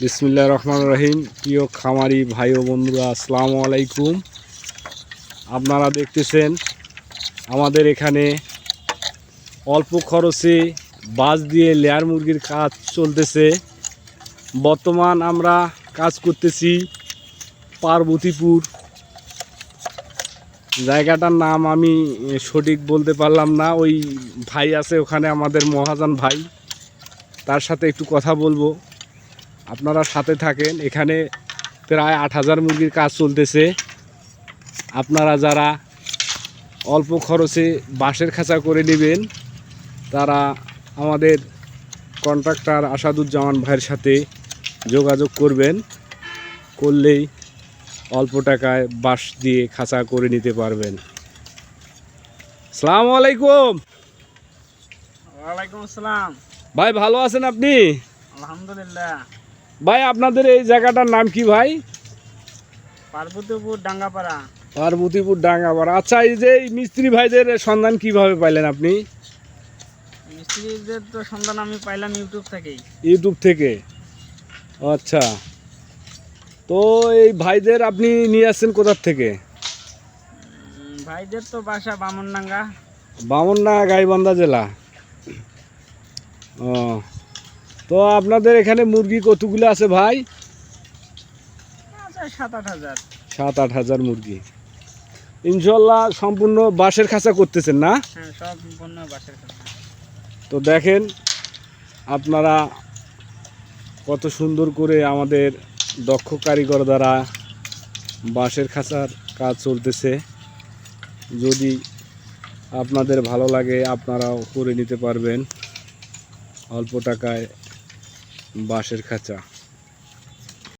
বিসমিল্লা রহমান রহিম। প্রিয় খামারি ভাই ও বন্ধুরা, আসসালামু আলাইকুম। আপনারা দেখতেছেন আমাদের এখানে অল্প খরচে বাস দিয়ে লেয়ার মুরগির কাজ চলতেছে। বর্তমান আমরা কাজ করতেছি পার্বতীপুর। জায়গাটার নাম আমি সঠিক বলতে পারলাম না। ওই ভাই আছে ওখানে, আমাদের মহাজন ভাই। তার সাথে একটু কথা বলব। আপনারা সাথে থাকেন। এখানে প্রায় আট হাজার মুরগির কাজ চলতেছে। আপনারা যারা অল্প খরচে বাঁশের খাঁচা করে নেবেন তারা আমাদের কন্ট্রাক্টর আসাদুজ্জামান ভাইয়ের সাথে যোগাযোগ করবেন। করলেই অল্প টাকায় বাঁশ দিয়ে খাঁচা করে নিতে পারবেন। সালামু আলাইকুম। ওয়ালাইকুম আসসালাম। ভাই ভালো আছেন আপনি? আলহামদুলিল্লাহ। ভাই আপনাদের এই জায়গাটার নাম কি ভাই? পার্বতীপুর ডাঙ্গাপাড়া। পার্বতীপুর ডাঙ্গাপাড়া। আচ্ছা এই যে এই মিস্ত্রি ভাইদের সন্ধান কীভাবে পাইলেন আপনি? মিস্ত্রিদের তো সন্ধান আমি পাইলাম ইউটিউব থেকেই। ইউটিউব থেকে? আচ্ছা। তো এই ভাইদের আপনি নিয়ে আসছেন কোথার থেকে? ভাইদের তো বাসা বামনডাঙ্গা। বামননা গাইবান্ধা জেলা। ও তো আপনাদের এখানে মুরগি কতগুলো আছে ভাই? সাত আট হাজার। মুরগি। ইনশাল্লাহ সম্পূর্ণ বাঁশের খাঁচা করতেছেন না? হ্যাঁ সম্পূর্ণ তো দেখেন আপনারা কত সুন্দর করে আমাদের দক্ষ কারিগর দ্বারা বাঁশের খাঁচার কাজ চলতেছে। যদি আপনাদের ভালো লাগে আপনারাও করে নিতে পারবেন। অল্প টাকায় বাঁশের খাঁচা।